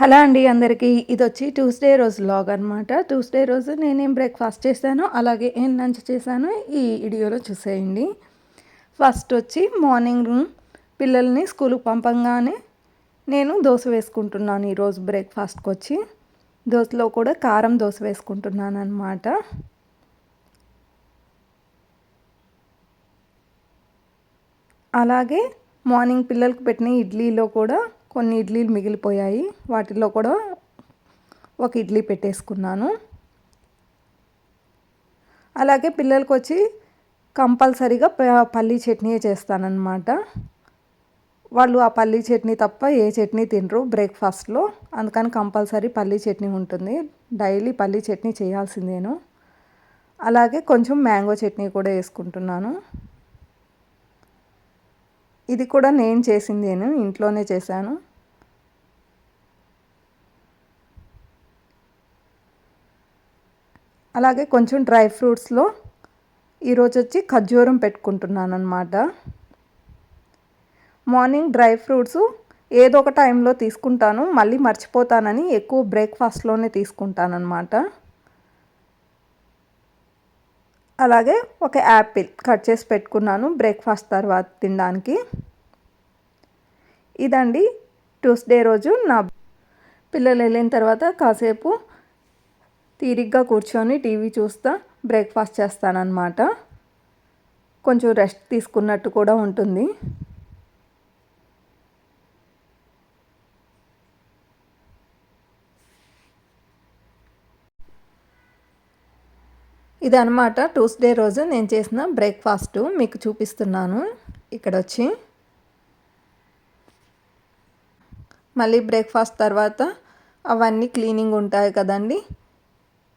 Hello అండి అందరికీ. ఇది వచ్చి ట్యూస్డే రోజు లాగ్ అనమాట ట్యూస్డే రోజు నేనేం బ్రేక్ఫాస్ట్ చేశాను అలాగే ఏం లంచ్ చేశాను ఈ వీడియోలో చూసేయండి. ఫస్ట్ వచ్చి మార్నింగ్ పిల్లల్ని స్కూల్కి పంపంగానే నేను దోశ వేసుకుంటున్నాను ఈరోజు బ్రేక్ఫాస్ట్కి వచ్చి. దోశలో కూడా కారం దోశ వేసుకుంటున్నాను అనమాట అలాగే మార్నింగ్ పిల్లలకు పెట్టిన ఇడ్లీలో కూడా కొన్ని ఇడ్లీలు మిగిలిపోయాయి. వాటిలో కూడా ఒక ఇడ్లీ పెట్టేసుకున్నాను. అలాగే పిల్లలకు వచ్చి కంపల్సరీగా పల్లీ చట్నీ చేస్తానన్నమాట. వాళ్ళు ఆ పల్లీ చట్నీ తప్ప ఏ చట్నీ తినరు బ్రేక్ఫాస్ట్లో. అందుకని కంపల్సరీ పల్లీ చట్నీ ఉంటుంది. డైలీ పల్లీ చట్నీ చేయాల్సిందేను అలాగే కొంచెం మ్యాంగో చట్నీ కూడా వేసుకుంటున్నాను. ఇది కూడా నేను చేసింది నేను ఇంట్లోనే చేశాను. అలాగే కొంచెం డ్రై ఫ్రూట్స్లో ఈరోజు వచ్చి ఖర్జూరం పెట్టుకుంటున్నాను అనమాట మార్నింగ్ డ్రై ఫ్రూట్స్ ఏదో ఒక టైంలో తీసుకుంటాను మళ్ళీ మర్చిపోతానని ఎక్కువ బ్రేక్ఫాస్ట్లోనే తీసుకుంటానమాట అలాగే ఒక యాపిల్ కట్ చేసి పెట్టుకున్నాను బ్రేక్ఫాస్ట్ తర్వాత తినడానికి. ఇదండి ట్యూస్డే రోజు నా పిల్లలు వెళ్ళిన తర్వాత కాసేపు తీరిగ్గా కూర్చొని టీవీ చూస్తా బ్రేక్ఫాస్ట్ చేస్తానన్నమాట. కొంచెం రెస్ట్ తీసుకున్నట్టు కూడా ఉంటుంది. ఇది ట్యూస్డే రోజు నేను చేసిన బ్రేక్ఫాస్ట్. మీకు చూపిస్తున్నాను. ఇక్కడ వచ్చి మళ్ళీ బ్రేక్ఫాస్ట్ తర్వాత అవన్నీ క్లీనింగ్ ఉంటాయి కదండి.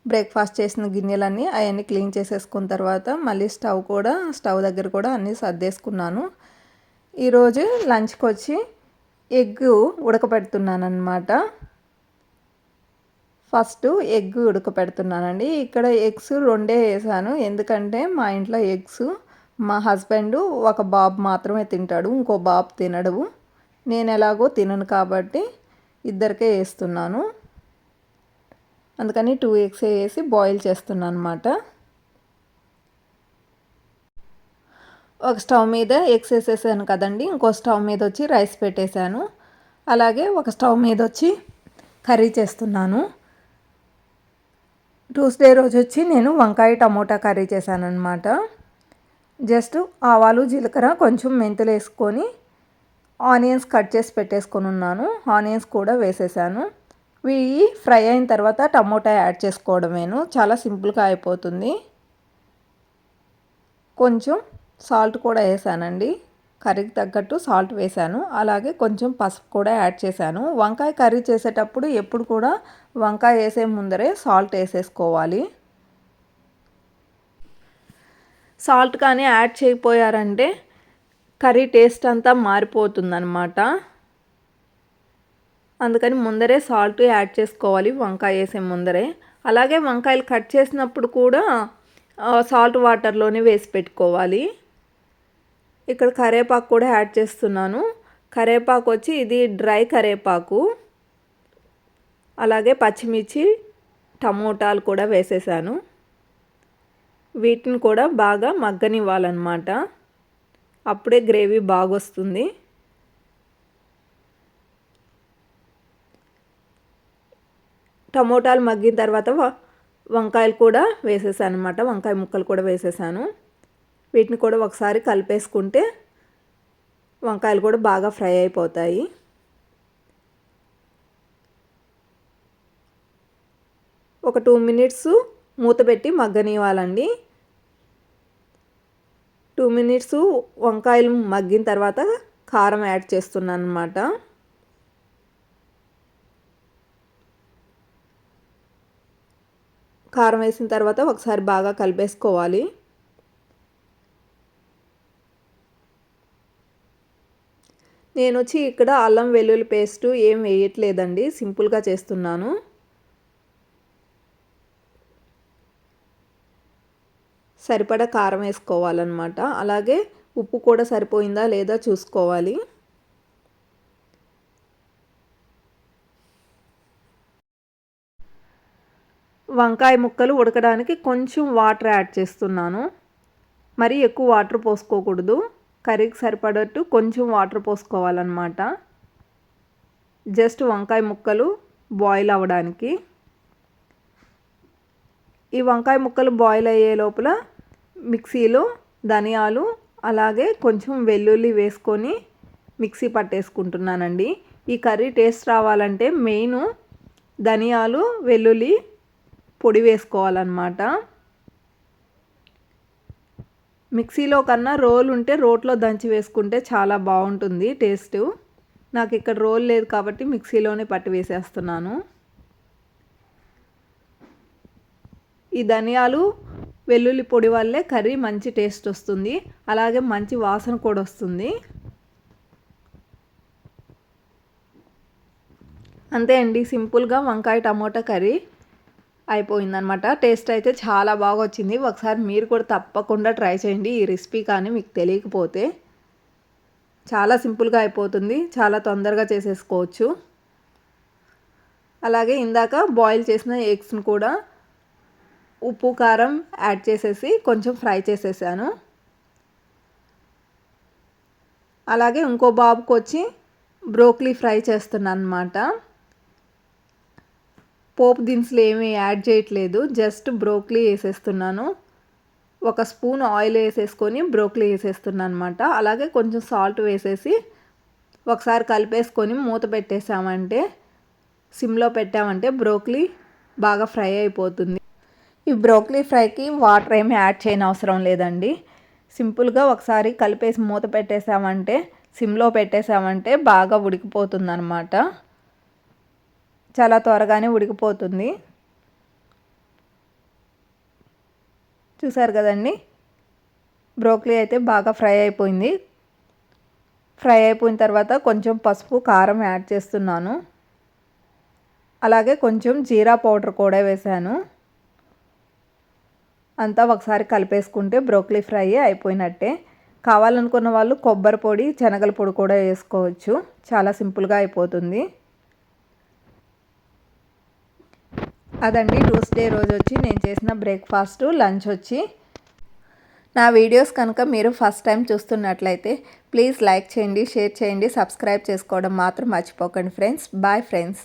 బ్రేక్ఫాస్ట్ చేసిన గిన్నెలన్నీ అవన్నీ క్లీన్ చేసేసుకున్న తర్వాత మళ్ళీ స్టవ్ కూడా స్టవ్ దగ్గర కూడా అన్నీ సర్దేసుకున్నాను. ఈరోజు లంచ్కి వచ్చి ఎగ్ ఉడకపెడుతున్నాను అనమాట ఫస్ట్ ఎగ్ ఉడకపెడుతున్నానండి. ఇక్కడ ఎగ్స్ రెండే వేసాను. ఎందుకంటే మా ఇంట్లో ఎగ్స్ మా హస్బెండ్ ఒక బాబు మాత్రమే తింటాడు ఇంకో బాబు తినడు. నేను ఎలాగో తినను కాబట్టి ఇద్దరికే వేస్తున్నాను. అందుకని టూ ఎగ్స్ వేసి బాయిల్ చేస్తున్నాను అనమాట ఒక స్టవ్ మీద ఎగ్స్ వేసేసాను కదండి. ఇంకో స్టవ్ మీద వచ్చి రైస్ పెట్టేశాను. అలాగే ఒక స్టవ్ మీద వచ్చి కర్రీ చేస్తున్నాను. ట్యూస్డే రోజు వచ్చి నేను వంకాయ టమోటా కర్రీ చేశాను జస్ట్ ఆవాలు జీలకర్ర కొంచెం మెంతులు వేసుకొని ఆనియన్స్ కట్ చేసి పెట్టేసుకొని ఉన్నాను. ఆనియన్స్ కూడా వేసేసాను. ఇవి ఫ్రై అయిన తర్వాత టమోటా యాడ్ చేసుకోవడమేను. చాలా సింపుల్గా అయిపోతుంది. కొంచెం సాల్ట్ కూడా వేసానండి. కర్రీకి తగ్గట్టు సాల్ట్ వేసాను అలాగే కొంచెం పసుపు కూడా యాడ్ చేశాను. వంకాయ కర్రీ చేసేటప్పుడు ఎప్పుడు కూడా వంకాయ వేసే ముందరే సాల్ట్ వేసేసుకోవాలి. సాల్ట్ కానీ యాడ్ చేయకపోయారంటే కర్రీ టేస్ట్ అంతా మారిపోతుందన్నమాట. అందుకని ముందరే సాల్ట్ యాడ్ చేసుకోవాలి వంకాయ వేసే ముందరే. అలాగే వంకాయలు కట్ చేసినప్పుడు కూడా సాల్ట్ వాటర్లోనే వేసి పెట్టుకోవాలి. ఇక్కడ కరేపాకు కూడా యాడ్ చేస్తున్నాను. కరేపాకు వచ్చి ఇది డ్రై కరేపాకు. అలాగే పచ్చిమిర్చి టమోటాలు కూడా వేసేసాను. వీటిని కూడా బాగా మగ్గనివ్వాలన్నమాట. అప్పుడే గ్రేవీ బాగా వస్తుంది టమోటాలు మగ్గిన తర్వాత వంకాయలు కూడా వేసేసాను అనమాట వంకాయ ముక్కలు కూడా వేసేసాను. వీటిని కూడా ఒకసారి కలిపేసుకుంటే వంకాయలు కూడా బాగా ఫ్రై అయిపోతాయి. ఒక టూ మినిట్స్ మూత పెట్టి మగ్గనివ్వాలండి. టూ మినిట్స్ వంకాయలు మగ్గిన తర్వాత కారం యాడ్ చేస్తున్నాను అనమాట కారం వేసిన తర్వాత ఒకసారి బాగా కలిపేసుకోవాలి. నేను వచ్చి ఇక్కడ అల్లం వెల్లుల్లి పేస్టు ఏం వేయట్లేదండి సింపుల్గా చేస్తున్నాను. సరిపడా కారం వేసుకోవాలన్నమాట. అలాగే ఉప్పు కూడా సరిపోయిందా లేదా చూసుకోవాలి. వంకాయ ముక్కలు ఉడకడానికి కొంచెం వాటర్ యాడ్ చేస్తున్నాను. మరి ఎక్కువ వాటర్ పోసుకోకూడదు. కర్రీకి సరిపడట్టు కొంచెం వాటర్ పోసుకోవాలన్నమాట. జస్ట్ వంకాయ ముక్కలు బాయిల్ అవ్వడానికి. ఈ వంకాయ ముక్కలు బాయిల్ అయ్యే లోపల మిక్సీలో ధనియాలు అలాగే కొంచెం వెల్లుల్లి వేసుకొని మిక్సీ పట్టేసుకుంటున్నానండి. ఈ కర్రీ టేస్ట్ రావాలంటే మెయిన్ ధనియాలు వెల్లుల్లి పొడి వేసుకోవాలన్నమాట. మిక్సీలో కన్నా రోల్ ఉంటే రోట్లో దంచి వేసుకుంటే చాలా బాగుంటుంది టేస్ట్. నాకు ఇక్కడ రోల్ లేదు కాబట్టి మిక్సీలోనే పట్టి వేసేస్తున్నాను. ఈ ధనియాలు వెల్లుల్లి పొడి వల్లే కర్రీ మంచి టేస్ట్ వస్తుంది. అలాగే మంచి వాసన కూడా వస్తుంది. అంతే అండి సింపుల్గా వంకాయ టమోటా కర్రీ. అయిపోయిందనమాట టేస్ట్ అయితే చాలా బాగా వచ్చింది ఒకసారి మీరు కూడా తప్పకుండా ట్రై చేయండి. ఈ రెసిపీ కానీ మీకు తెలియకపోతే చాలా సింపుల్గా అయిపోతుంది. చాలా తొందరగా చేసేసుకోవచ్చు. అలాగే ఇందాక బాయిల్ చేసిన ఎగ్స్ని కూడా ఉప్పు కారం యాడ్ చేసేసి కొంచెం ఫ్రై చేసేసాను. అలాగే ఇంకో బాబుకి వచ్చి బ్రోక్లీ ఫ్రై చేస్తున్నాను అనమాట పోపు దినుసులు ఏమీ యాడ్ చేయట్లేదు. జస్ట్ బ్రోక్లీ వేసేస్తున్నాను. ఒక స్పూన్ ఆయిల్ వేసేసుకొని బ్రోక్లీ వేసేస్తున్నాను అనమాట అలాగే కొంచెం సాల్ట్ వేసేసి ఒకసారి కలిపేసుకొని మూత పెట్టేసామంటే సిమ్లో పెట్టామంటే బ్రోక్లీ బాగా ఫ్రై అయిపోతుంది. ఈ బ్రోక్లీ ఫ్రైకి వాటర్ ఏమి యాడ్ చేయని అవసరం లేదండి. సింపుల్గా ఒకసారి కలిపేసి మూత పెట్టేసామంటే సిమ్లో పెట్టేసామంటే బాగా ఉడికిపోతుంది అనమాట చాలా త్వరగానే ఉడికిపోతుంది. చూసారు కదండి? బ్రోక్లీ అయితే బాగా ఫ్రై అయిపోయింది. ఫ్రై అయిపోయిన తర్వాత కొంచెం పసుపు కారం యాడ్ చేస్తున్నాను. అలాగే కొంచెం జీరా పౌడర్ కూడా వేసాను. అంతా ఒకసారి కలిపేసుకుంటే బ్రోక్లీ ఫ్రై అయిపోయినట్టే. కావాలనుకున్న వాళ్ళు కొబ్బరి పొడి శనగల పొడి కూడా వేసుకోవచ్చు. చాలా సింపుల్గా అయిపోతుంది. అదండి ట్యూస్డే రోజు వచ్చి నేను చేసిన బ్రేక్ఫాస్ట్ లంచ్ వచ్చి. నా వీడియోస్ కనుక మీరు ఫస్ట్ టైం చూస్తున్నట్లయితే ప్లీజ్ లైక్ చేయండి షేర్ చేయండి సబ్స్క్రైబ్ చేసుకోవడం మాత్రం మర్చిపోకండి ఫ్రెండ్స్ బాయ్ ఫ్రెండ్స్